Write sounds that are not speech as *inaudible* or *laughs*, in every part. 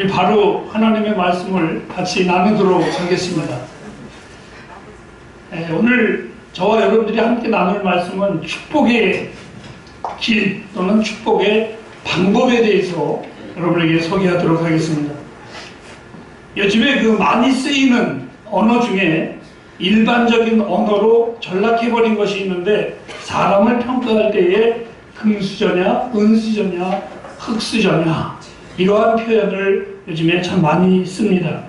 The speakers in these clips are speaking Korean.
우리 바로 하나님의 말씀을 같이 나누도록 하겠습니다. 예, 오늘 저와 여러분들이 함께 나눌 말씀은 축복의 길 또는 축복의 방법에 대해서 여러분에게 소개하도록 하겠습니다. 요즘에 그 많이 쓰이는 언어 중에 일반적인 언어로 전락해버린 것이 있는데 사람을 평가할 때에 금수저냐, 은수저냐, 흑수저냐 이러한 표현을 요즘에 참 많이 씁니다.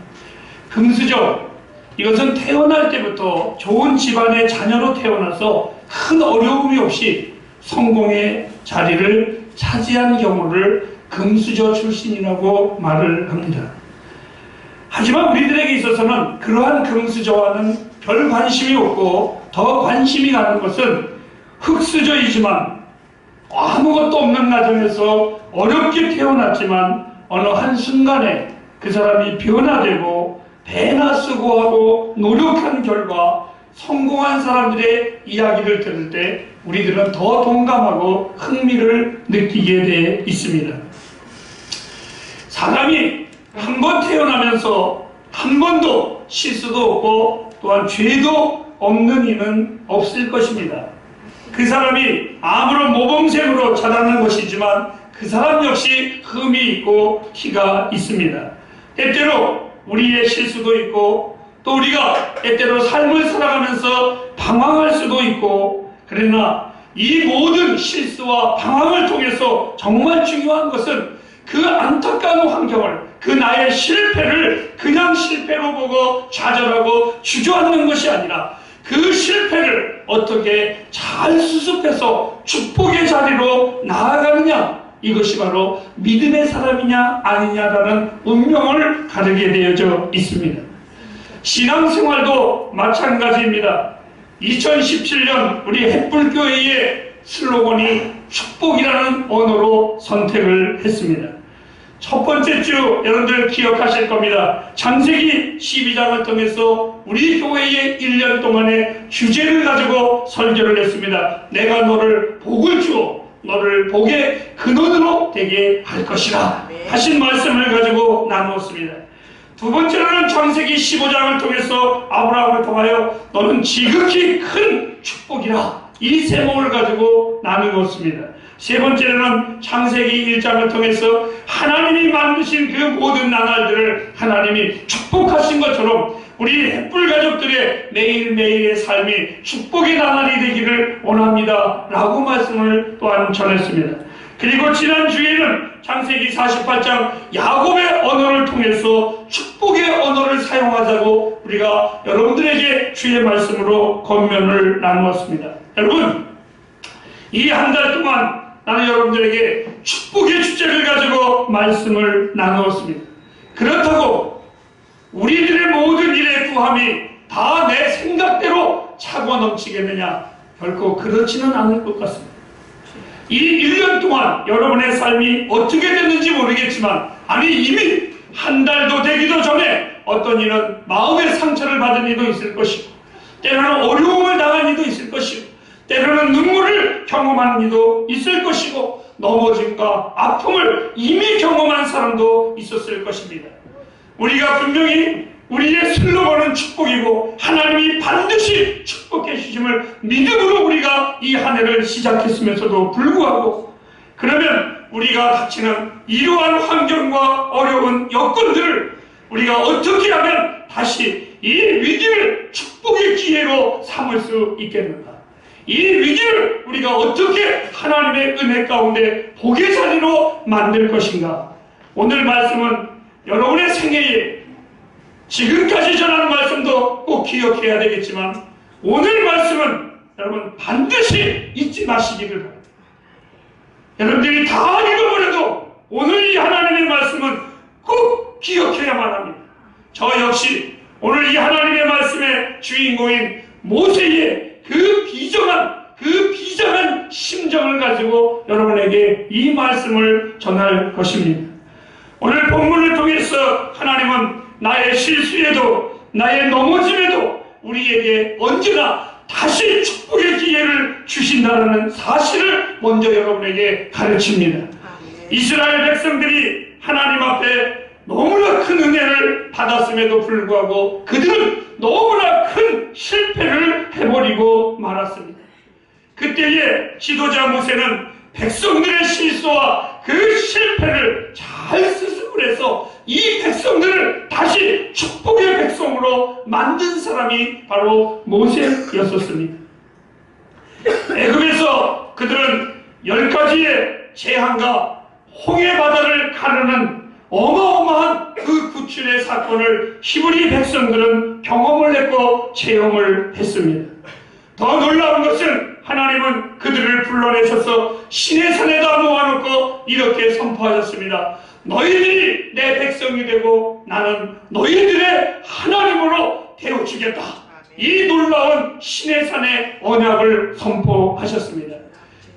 금수저 이것은 태어날 때부터 좋은 집안의 자녀로 태어나서 큰 어려움이 없이 성공의 자리를 차지한 경우를 금수저 출신이라고 말을 합니다. 하지만 우리들에게 있어서는 그러한 금수저와는 별 관심이 없고 더 관심이 가는 것은 흑수저이지만 아무것도 없는 가정에서 어렵게 태어났지만 어느 한순간에 그 사람이 변화되고 배나 쓰고 하고 노력한 결과 성공한 사람들의 이야기를 들을 때 우리들은 더 동감하고 흥미를 느끼게 돼 있습니다. 사람이 한 번 태어나면서 한 번도 실수도 없고 또한 죄도 없는 이는 없을 것입니다. 그 사람이 아무런 모범생으로 자라는 것이지만 그 사람 역시 흠이 있고 티가 있습니다. 때때로 우리의 실수도 있고 또 우리가 때때로 삶을 살아가면서 방황할 수도 있고 그러나 이 모든 실수와 방황을 통해서 정말 중요한 것은 그 안타까운 환경을 그 나의 실패를 그냥 실패로 보고 좌절하고 주저앉는 것이 아니라 그 실패를 어떻게 잘 수습해서 축복의 자리로 나아가느냐 이것이 바로 믿음의 사람이냐 아니냐라는 운명을 가르게 되어져 있습니다. 신앙생활도 마찬가지입니다. 2017년 우리 햇불교회의 슬로건이 축복이라는 언어로 선택을 했습니다. 첫 번째 주 여러분들 기억하실 겁니다. 창세기 12장을 통해서 우리 교회의 1년 동안의 주제를 가지고 설교를 했습니다. 내가 너를 복을 주어 너를 복의 근원으로 되게 할 것이라 하신 말씀을 가지고 나누었습니다. 두 번째로는 창세기 15장을 통해서 아브라함을 통하여 너는 지극히 큰 축복이라 이 제목을 가지고 나누었습니다. 세 번째로는 창세기 1장을 통해서 하나님이 만드신 그 모든 나날들을 하나님이 축복하신 것처럼 우리 햇불 가족들의 매일매일의 삶이 축복의 나날이 되기를 원합니다. 라고 말씀을 또한 전했습니다. 그리고 지난주에는 창세기 48장 야곱의 언어를 통해서 축복의 언어를 사용하자고 우리가 여러분들에게 주의 말씀으로 권면을 나누었습니다. 여러분, 이 한 달 동안 나는 여러분들에게 축복의 주제를 가지고 말씀을 나누었습니다. 그렇다고 우리들의 모든 일의 구함이 다 내 생각대로 차고 넘치겠느냐? 결코 그렇지는 않을 것 같습니다. 이 1년 동안 여러분의 삶이 어떻게 됐는지 모르겠지만, 아니, 이미 한 달도 되기도 전에 어떤 이는 마음의 상처를 받은 이도 있을 것이고, 때로는 어려움을 당한 이도 있을 것이고, 때로는 눈물을 경험하는 이도 있을 것이고 넘어짐과 아픔을 이미 경험한 사람도 있었을 것입니다. 우리가 분명히 우리의 슬로건은 축복이고 하나님이 반드시 축복해 주심을 믿음으로 우리가 이 한 해를 시작했으면서도 불구하고 그러면 우리가 닥치는 이러한 환경과 어려운 여건들을 우리가 어떻게 하면 다시 이 위기를 축복의 기회로 삼을 수 있겠는가? 이 위기를 우리가 어떻게 하나님의 은혜 가운데 복의 자리로 만들 것인가? 오늘 말씀은 여러분의 생애에 지금까지 전하는 말씀도 꼭 기억해야 되겠지만 오늘 말씀은 여러분 반드시 잊지 마시기를 바랍니다. 여러분들이 다 읽어버려도 오늘 이 하나님의 말씀은 꼭 기억해야만 합니다. 저 역시 오늘 이 하나님의 말씀의 주인공인 모세의 그 비정한 그 비정한 심정을 가지고 여러분에게 이 말씀을 전할 것입니다. 오늘 본문을 통해서 하나님은 나의 실수에도 나의 넘어짐에도 우리에게 언제나 다시 축복의 기회를 주신다는 사실을 먼저 여러분에게 가르칩니다. 이스라엘 백성들이 하나님 앞에 너무 받았음에도 불구하고 그들은 너무나 큰 실패를 해버리고 말았습니다. 그때에 지도자 모세는 백성들의 실수와 그 실패를 잘 수습을 해서 이 백성들을 다시 축복의 백성으로 만든 사람이 바로 모세였었습니다. 애굽에서 그들은 열 가지의 재앙과 홍해 바다를 가르는 어마어마한 그 구출의 사건을 히브리 백성들은 경험을 했고 체험을 했습니다. 더 놀라운 것은 하나님은 그들을 불러내셔서 신의 산에다 모아놓고 이렇게 선포하셨습니다. 너희들이 내 백성이 되고 나는 너희들의 하나님으로 되어주겠다. 이 놀라운 신의 산의 언약을 선포하셨습니다.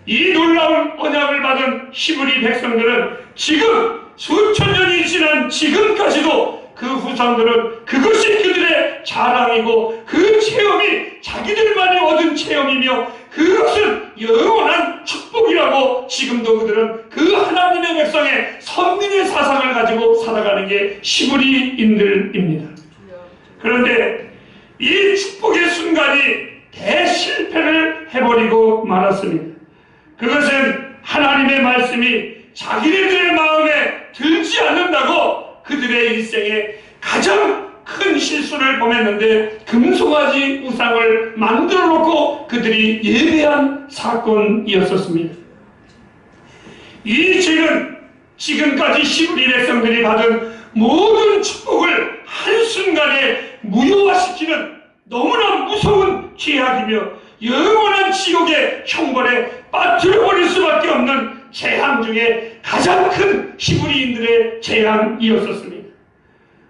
이 놀라운 언약을 받은 히브리 백성들은 지금 수천 년이 지난 지금까지도 그 후손들은 그것이 그들의 자랑이고 그 체험이 자기들만이 얻은 체험이며 그것은 영원한 축복이라고 지금도 그들은 그 하나님의 백성의 선민의 사상을 가지고 살아가는 게 히브리인들입니다. 그런데 이 축복의 순간이 대실패를 해버리고 말았습니다. 그것은 하나님의 말씀이 자기네들의 마음에 들지 않는다고 그들의 일생에 가장 큰 실수를 범했는데 금송아지 우상을 만들어 놓고 그들이 예배한 사건이었었습니다. 이 죄는 지금까지 시브리 백성들이 받은 모든 축복을 한순간에 무효화시키는 너무나 무서운 죄악이며 영원한 지옥의 형벌에 빠뜨려버릴 수밖에 없는 재앙 중에 가장 큰 히브리인들의 재앙이었었습니다.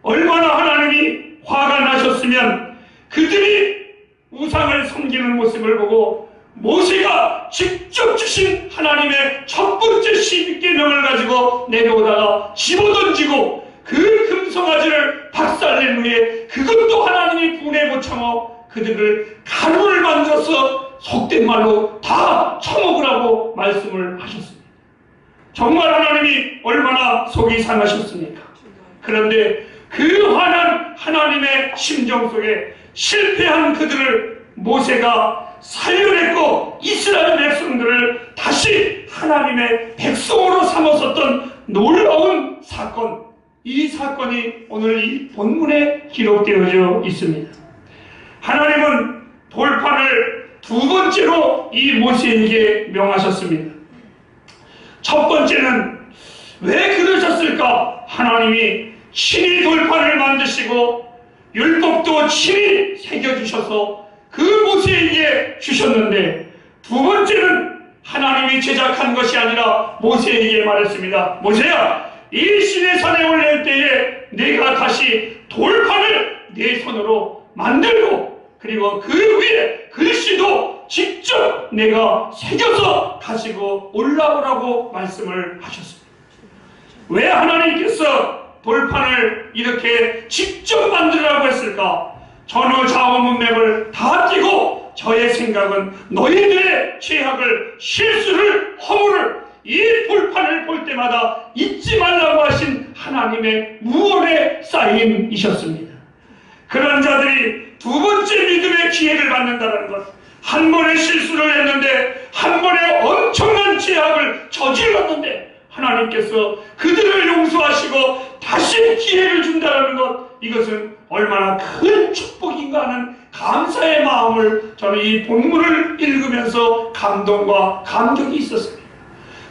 얼마나 하나님이 화가 나셨으면 그들이 우상을 섬기는 모습을 보고 모세가 직접 주신 하나님의 첫 번째 십계명을 가지고 내려오다가 집어던지고 그 금송아지를 박살낸 후에 그것도 하나님이 분해 못 참어 그들을 가루를 만들어서 속된 말로 다 처먹으라고 말씀을 하셨습니다. 정말 하나님이 얼마나 속이 상하셨습니까? 그런데 그 화난 하나님의 심정 속에 실패한 그들을 모세가 살려냈고 이스라엘 백성들을 다시 하나님의 백성으로 삼았었던 놀라운 사건 이 사건이 오늘 이 본문에 기록되어져 있습니다. 하나님은 돌판을 두 번째로 이 모세에게 명하셨습니다. 첫 번째는 왜 그러셨을까? 하나님이 친히 돌판을 만드시고 율법도 친히 새겨주셔서 그 모세에게 주셨는데 두 번째는 하나님이 제작한 것이 아니라 모세에게 말했습니다. 모세야, 이 신의 산에 올릴 때에 내가 다시 돌판을 내 손으로 만들고 그리고 그 위에 글씨도 직접 내가 새겨서 가지고 올라오라고 말씀을 하셨습니다. 왜 하나님께서 돌판을 이렇게 직접 만들라고 했을까? 전후 좌우 문맥을 다 띄고 저의 생각은 너희들의 죄악을 실수를 허물을 이 돌판을 볼 때마다 잊지 말라고 하신 하나님의 무언의 사인이셨습니다. 그런 자들이 두 번째 믿음의 기회를 받는다는 것. 한 번의 실수를 했는데 한 번의 엄청난 죄악을 저질렀는데 하나님께서 그들을 용서하시고 다시 기회를 준다는 것 이것은 얼마나 큰 축복인가 하는 감사의 마음을 저는 이 본문을 읽으면서 감동과 감격이 있었습니다.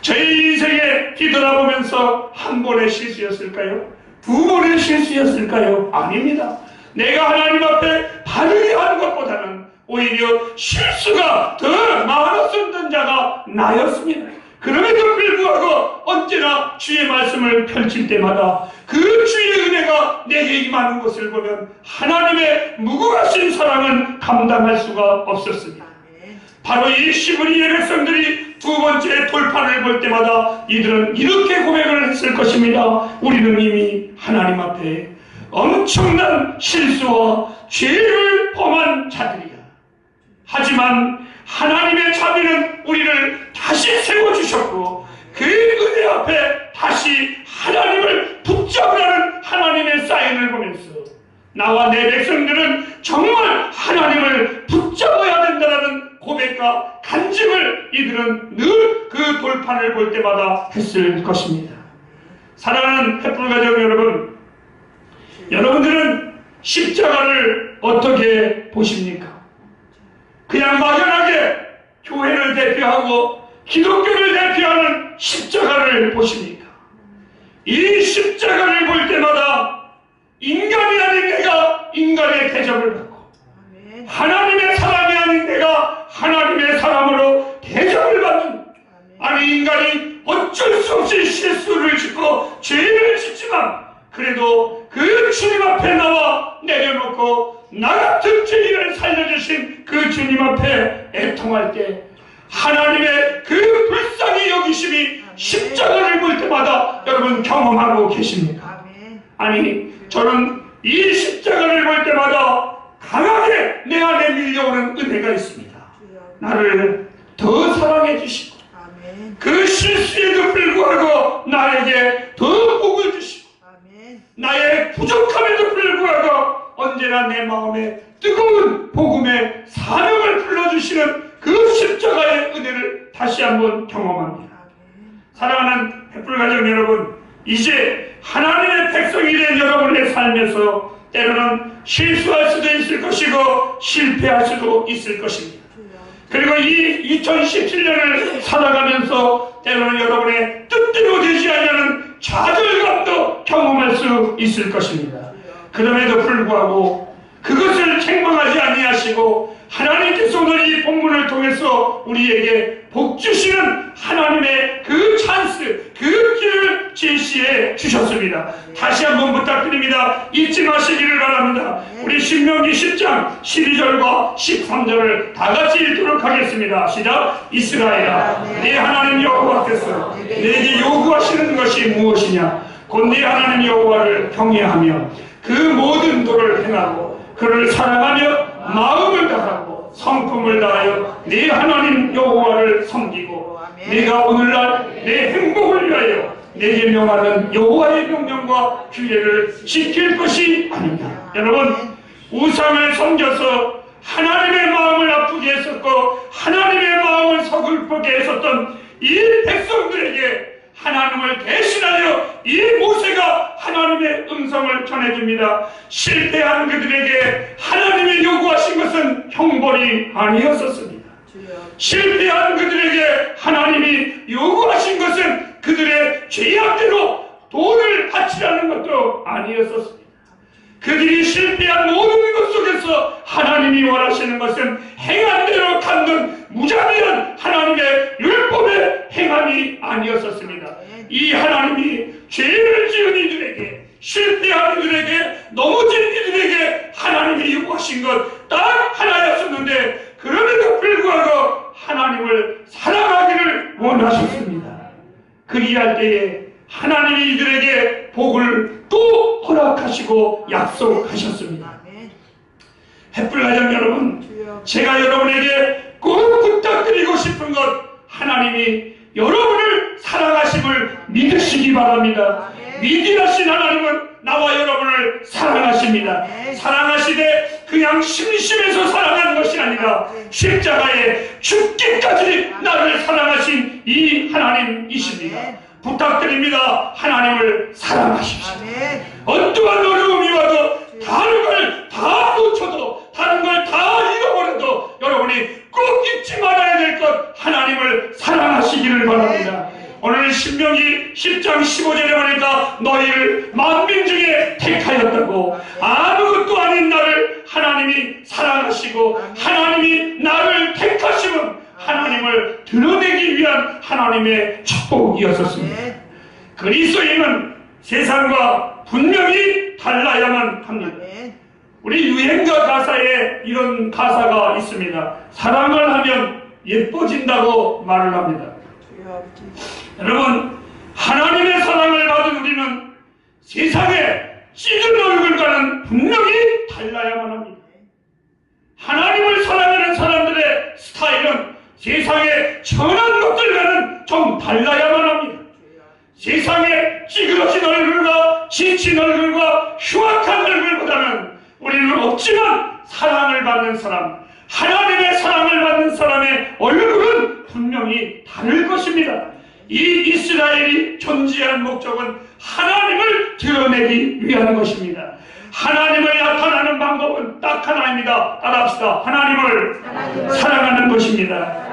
제 인생에 뒤돌아보면서 한 번의 실수였을까요? 두 번의 실수였을까요? 아닙니다. 내가 하나님 앞에 바르게 하는 것보다는 오히려 실수가 더 많았었던 자가 나였습니다. 그럼에도 불구하고 언제나 주의 말씀을 펼칠 때마다 그 주의 은혜가 내게 임하는 것을 보면 하나님의 무궁하신 사랑은 감당할 수가 없었습니다. 바로 이 시브리의 백성들이 두 번째 돌판을 볼 때마다 이들은 이렇게 고백을 했을 것입니다. 우리는 이미 하나님 앞에 엄청난 실수와 죄를 범한 자들이야. 하지만 하나님의 자비는 우리를 다시 세워주셨고 그 은혜 앞에 다시 하나님을 붙잡으라는 하나님의 사인을 보면서 나와 내 백성들은 정말 하나님을 붙잡아야 된다는 고백과 간증을 이들은 늘 그 돌판을 볼 때마다 했을 것입니다. 사랑하는 햇불 가족 여러분, 여러분들은 십자가를 어떻게 보십니까? 그냥 막연하게 교회를 대표하고 기독교를 대표하는 십자가를 보십니까? 이 십자가를 볼 때마다 인간이 아닌 내가 인간의 대접을 받고. 하나님의 사람이 아닌 내가 하나님의 사람으로 대접을 받는 아니 인간이 어쩔 수 없이 실수를 짓고 죄를 짓지만 그래도 그 주님 앞에 나와 내려놓고 나 같은 죄인을 살려주신 그 주님 앞에 애통할 때 하나님의 그 불쌍히 여기심이 십자가를 볼 때마다 여러분 경험하고 계십니까? 아니 저는 이 십자가를 볼 때마다 강하게 내 안에 밀려오는 은혜가 있습니다. 나를 더 사랑해 주시고. 그 실수에도 불구하고 나에게 더 복을 주시고. 나의 부족함에도 불구하고 언제나 내 마음에 뜨거운 복음의 사명을 불러주시는 그 십자가의 은혜를 다시 한번 경험합니다. 사랑하는 햇불가정 여러분, 이제 하나님의 백성이 된 여러분의 삶에서 때로는 실수할 수도 있을 것이고 실패할 수도 있을 것입니다. 그리고 이 2017년을 살아가면서 때로는 여러분의 뜻대로 되지 않는 좌절감도 경험할 수 있을 것입니다. 그럼에도 불구하고 그것을 책망하지 아니하시고 하나님께서 오늘 이 본문을 통해서 우리에게 복 주시는 하나님의 그 찬스, 그 길을 제시해 주셨습니다. 다시 한번 부탁드립니다. 잊지 마시기를 바랍니다. 우리 신명기 10장 12절과 13절을 다 같이 읽도록 하겠습니다. 시작. 이스라엘아, 내 하나님 여호와께서 내게 요구하시는 것이 무엇이냐? 곧네 하나님 여호와를 경외하며 그 모든 도를 행하고 그를 사랑하며 마음을 다하고 성품을 다하여 네 하나님 여호와를 섬기고 내가 오늘날 내 행복을 위하여 내게 명하는 여호와의 명령과 규례를 지킬 것이 아니냐 여러분 우상을 섬겨서 하나님의 마음을 아프게 했었고 하나님의 마음을 서글프게 했었던 이 백성들에게 하나님을 대신하여 이 모세가 하나님의 음성을 전해줍니다. 실패한 그들에게 하나님이 요구하신 것은 형벌이 아니었었습니다. 실패한 그들에게 하나님이 요구하신 것은 그들의 죄악대로 돈을 바치라는 것도 아니었었습니다. 그들이 실패한 모든 것 속에서 하나님이 원하시는 것은 행한 대로 갚는 무자비한 하나님의 율법의 행함이 아니었었습니다. 이 하나님이 죄를 지은 이들에게 실패한 이들에게 넘어진 이들에게 하나님이 요구하신 것 딱 하나였었는데 그럼에도 불구하고 하나님을 사랑하기를 원하셨습니다. 그리할 때에 하나님이 이들에게 복을 또 허락하시고 약속하셨습니다. 햇불가정 여러분. 제가 여러분에게 꼭 부탁드리고 싶은 것 하나님이 여러분을 사랑하심을 믿으시기 바랍니다. 믿으신 하나님은 나와 여러분을 사랑하십니다. 사랑하시되 그냥 심심해서 사랑하는 것이 아니라. 십자가에 죽기까지 나를 사랑하신 이 하나님이십니다. 부탁드립니다. 하나님을 사랑하십시오. 어떠한 어려움이 와도 다른 걸 다 놓쳐도 다른 걸 다 잃어버려도 여러분이 꼭 잊지 말아야 될 것 하나님을 사랑하시기를 바랍니다. 오늘 신명기 10장 15절에 보니까 너희를 만민 중에 택하였다고 아무것도 아닌 나를 하나님이 사랑하시고 하나님이 나를 택하시면 하나님을 드러내기 위한 하나님의 축복이었었습니다. 그리스도인은 세상과 분명히 달라야만 합니다. 우리 유행가 가사에 이런 가사가 있습니다. 사랑을 하면 예뻐진다고 말을 합니다. 여러분, 하나님의 사랑을 받은 우리는 세상에 찌든 얼굴과는 분명히 달라야만 합니다. 하나님을 사랑하는 사람들의 스타일은 세상에 천한 것들과는 좀 달라야만 합니다. 세상에 찌그러진 얼굴과 지친 얼굴과 흉악한 얼굴보다는 우리는 없지만 사랑을 받는 사람, 하나님의 사랑을 받는 사람의 얼굴은 분명히 다를 것입니다. 이 이스라엘이 존재한 목적은 하나님을 드러내기 위한 것입니다. 하나님을 나타나는 방법은 딱 하나입니다. 따라합시다. 하나님을 하나님을 사랑하는 것입니다.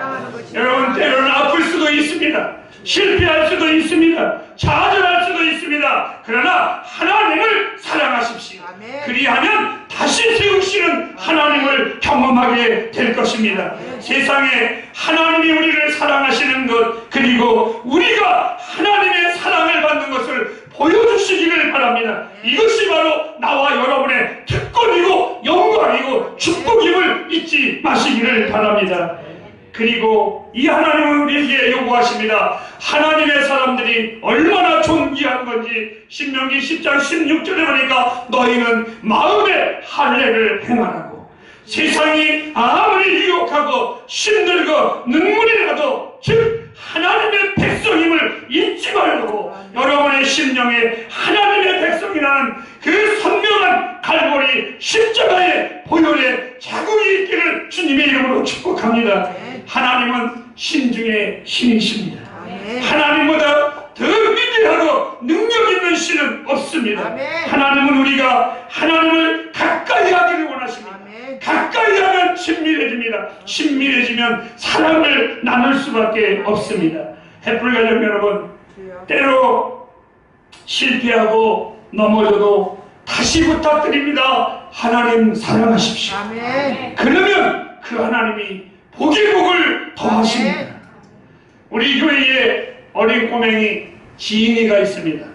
여러분 때로는 아플 수도 있습니다. 실패할 수도 있습니다. 좌절할 수도 있습니다. 그러나 하나님을 사랑하십시오. 아멘. 그리하면 다시 세우시는 하나님을 경험하게 될 것입니다. 세상에 하나님이 우리를 사랑하시는 것 그리고 우리가 하나님의 사랑을 받는 것을 보여주시기를 바랍니다. 이것이 바로 나와 여러분의 특권이고 영광이고 축복임을 잊지 마시기를 바랍니다. 그리고 이 하나님은 우리에게 요구하십니다. 하나님의 사람들이 얼마나 존귀한 건지 신명기 10장 16절에 보니까 너희는 마음의 할례를 행하라고 세상이 아무리 유혹하고 힘들고 눈물이 나도 즉 하나님의 백성임을 잊지 말고 여러분의 심령에 하나님의 백성이라는 그 선명한 갈고리 십자가의 보혈의 자국이 있기를 주님의 이름으로 축복합니다. 하나님은 신중의 신이십니다. 하나님보다 더 위대하고 능력 있는 신은 없습니다. 하나님은 우리가 하나님을 가까이 하기를 원하십니다. 가까이 하면 친밀해집니다. 친밀해지면 사랑을 나눌 수밖에 없습니다. 햇불 가족 여러분. 때로 실패하고 넘어져도 다시 부탁드립니다. 하나님 사랑하십시오. 아멘. 그러면 그 하나님이 복이 복을 더하십니다. 우리 교회에 어린 꼬맹이 지인이가 있습니다.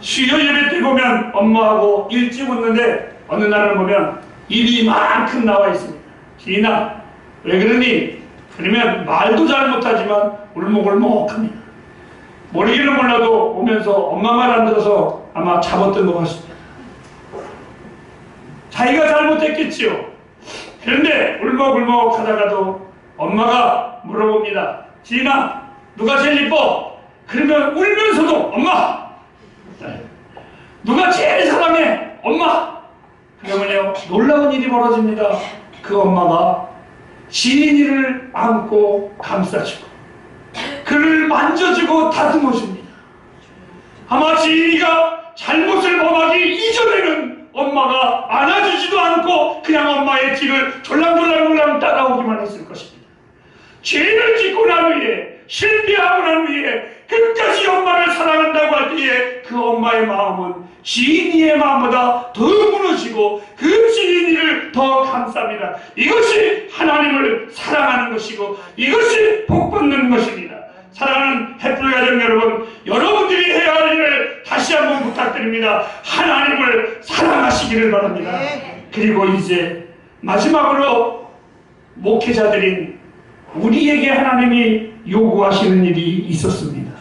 수요 예배 때 보면 엄마하고 일찍 웃는데 어느 날을 보면 입이 만큼 나와 있습니다. 지인아 왜 그러니? 그러면 말도 잘 못하지만 울먹울먹합니다. 모르기는 몰라도 오면서 엄마 말 안 들어서 아마 잡았던 것 같습니다. 자기가 잘못했겠지요. 그런데 울먹울먹 하다가도 엄마가 물어봅니다. 지인아, 누가 제일 이뻐? 그러면 울면서도 엄마! 누가 제일 사랑해? 엄마! 그러면요, 놀라운 일이 벌어집니다. 그 엄마가 지인이를 안고 감싸주고, 그를 만져주고 다듬어 줍니다. 아마 지인이가 잘못을 범하기 이전에는 엄마가 안아주지도 않고 그냥 엄마의 뒤를 졸랑졸랑졸랑 따라오기만 했을 것입니다. 죄를 짓고 난 후에 실패하고 난 후에 끝까지 엄마를 사랑한다고 할 때에 그 엄마의 마음은 지인이의 마음보다 더 무너지고 그 지인이를 더 감쌉니다. 이것이 하나님을 사랑하는 것이고 이것이 복 받는 것입니다. 사랑하는 햇불 가정 여러분, 여러분들이 해야 할 일을 다시 한번 부탁드립니다. 하나님을 사랑하시기를 바랍니다. 네. 그리고 이제 마지막으로 목회자들인 우리에게 하나님이 요구하시는 일이 있었습니다.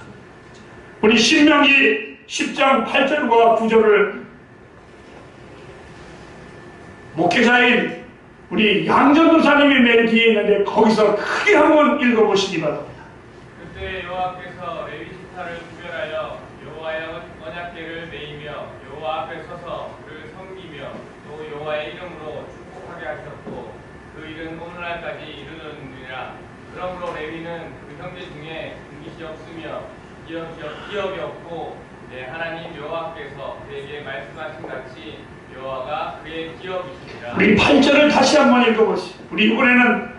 우리 신명기 10장 8절과 9절을 목회자인 우리 양전도사님이 맨 뒤에 있는데 거기서 크게 한번 읽어보시기 바랍니다. 그때 여호와께서 레위 지파를 구별하여 여호와의 언약궤를 메이며 여호와 앞에 서서 그를 섬기며 또 여호와의 이름으로 축복하게 하셨고 그 일은 오늘날까지 이르느니라 그러므로 레위는 그 형제 중에 분깃이 없으며 기억이, 없- 기억이 없고 내 하나님 여호와께서 그에게 말씀하신 같이 여호와가 그의 기억이시니라 우리 8절을 다시 한번 읽어보시죠. 우리 이번에는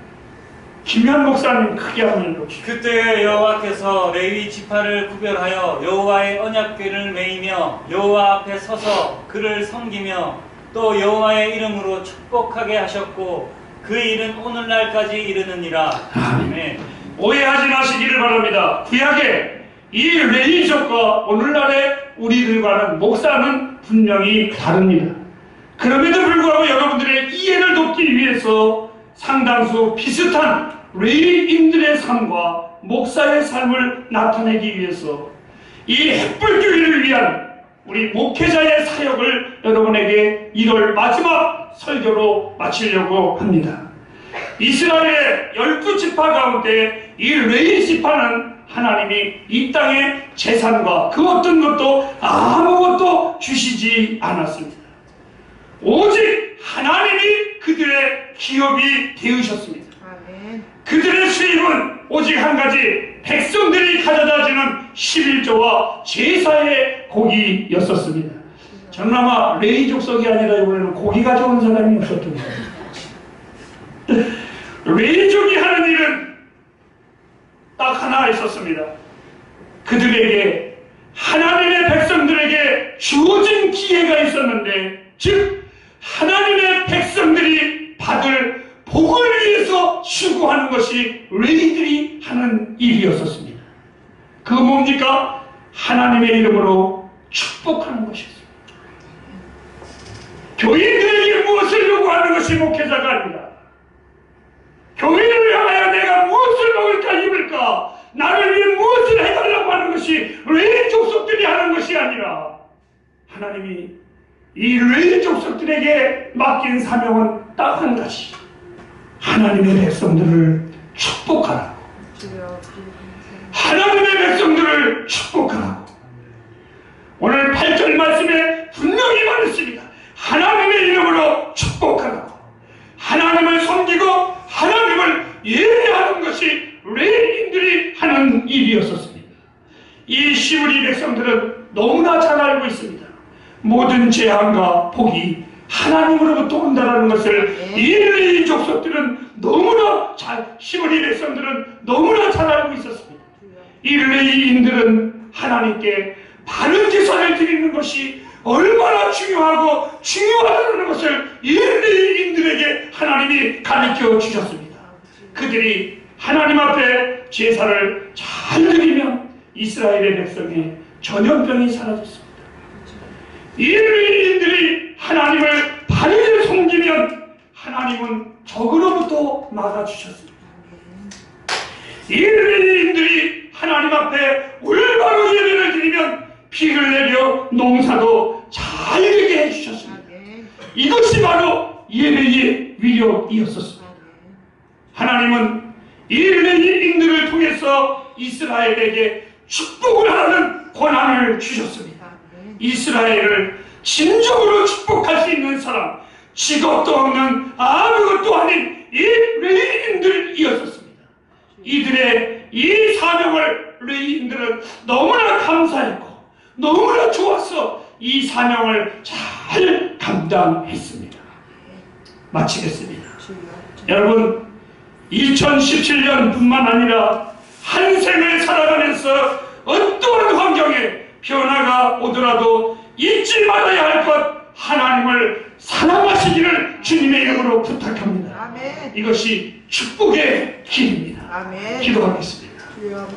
김현 목사님 크게 한번 읽어보시죠. 그때 여호와께서 레위 지파를 구별하여 여호와의 언약궤를 메이며 여호와 앞에 서서 그를 섬기며 또 여호와의 이름으로 축복하게 하셨고 그 일은 오늘날까지 이르느니라. 아멘. 오해하지 마시기를 바랍니다. 구약의 이 레이족과 오늘날의 우리들과는 목사는 분명히 다릅니다. 그럼에도 불구하고 여러분들의 이해를 돕기 위해서 상당수 비슷한 레이인들의 삶과 목사의 삶을 나타내기 위해서 이 햇불교회를 위한 우리 목회자의 사역을 여러분에게 1월 마지막 설교로 마치려고 합니다. 이스라엘의 열두 지파 가운데 이 레이 지파는 하나님이 이 땅의 재산과 그 어떤 것도 아무것도 주시지 않았습니다. 오직 하나님이 그들의 기업이 되으셨습니다. 아멘. 그들의 수입은 오직 한 가지 백성들이 가져다 주는 11조와 제사의 고기였었습니다. 아마 레이 족속이 아니라 이번에는 고기 가져온 사람이 없었던 거예요. *laughs* 레이 족이 하는 일은 딱 하나 있었습니다. 그들에게 하나님의 백성들에게 주어진 기회가 있었는데 즉 하나님의 백성들이 받을 복을 위해서 수고하는 것이 레이들이 하는 일이었었습니다. 그 뭡니까? 하나님의 이름으로 축복하는 것이었습니다. 교인들에게 무엇을 요구하는 것이 목회자가 아니라 교회를 향하여 내가 무엇을 먹을까 입을까 나를 위해 무엇을 해달라고 하는 것이 레이 족속들이 하는 것이 아니라 하나님이 이 레이 족속들에게 맡긴 사명은 딱 한 가지 하나님의 백성들을 축복하라 주여 아버지 감사합니다. 하나님의 백성들을 축복하라고. 오늘 8절 말씀에 분명히 말했습니다. 하나님의 이름으로 축복하라고. 하나님을 섬기고 하나님을 예배하는 것이 레인들이 하는 일이었었습니다. 이 시브리 백성들은 너무나 잘 알고 있습니다. 모든 재앙과 복이 하나님으로부터 온다는 것을 이 레인 족속들은 너무나 잘, 시브리 백성들은 너무나 잘 알고 있었습니다. 이 레이인들은 하나님께 바른 제사를 드리는 것이 얼마나 중요하고 중요하다는 것을 이 레이인들에게 하나님이 가르쳐 주셨습니다. 그들이 하나님 앞에 제사를 잘 드리면 이스라엘의 백성의 전염병이 사라졌습니다. 이 레이인들이 하나님을 바르게 섬기면 하나님은 적으로부터 막아주셨습니다. 이스라엘인들이 하나님 앞에 올바로 예배를 드리면 피를 내려 농사도 잘 되게 해주셨습니다. 이것이 바로 예배의 위력이었었습니다. 하나님은 이스라엘인들을 통해서 이스라엘에게 축복을 하는 권한을 주셨습니다. 이스라엘을 진정으로 축복할 수 있는 사람, 직업도 없는 아무것도 아닌 이 레인들이었었습니다. 이들의 이 사명을 레인들은 너무나 감사했고 너무나 좋아서 이 사명을 잘 감당했습니다. 마치겠습니다. 여러분 2017년뿐만 아니라 한 생을 살아가면서 어떠한 환경에 변화가 오더라도 잊지 말아야 할 것 하나님을 사랑하시기를 주님의 이름으로 부탁합니다. 아멘. 이것이 축복의 길입니다. 아멘. 기도하겠습니다.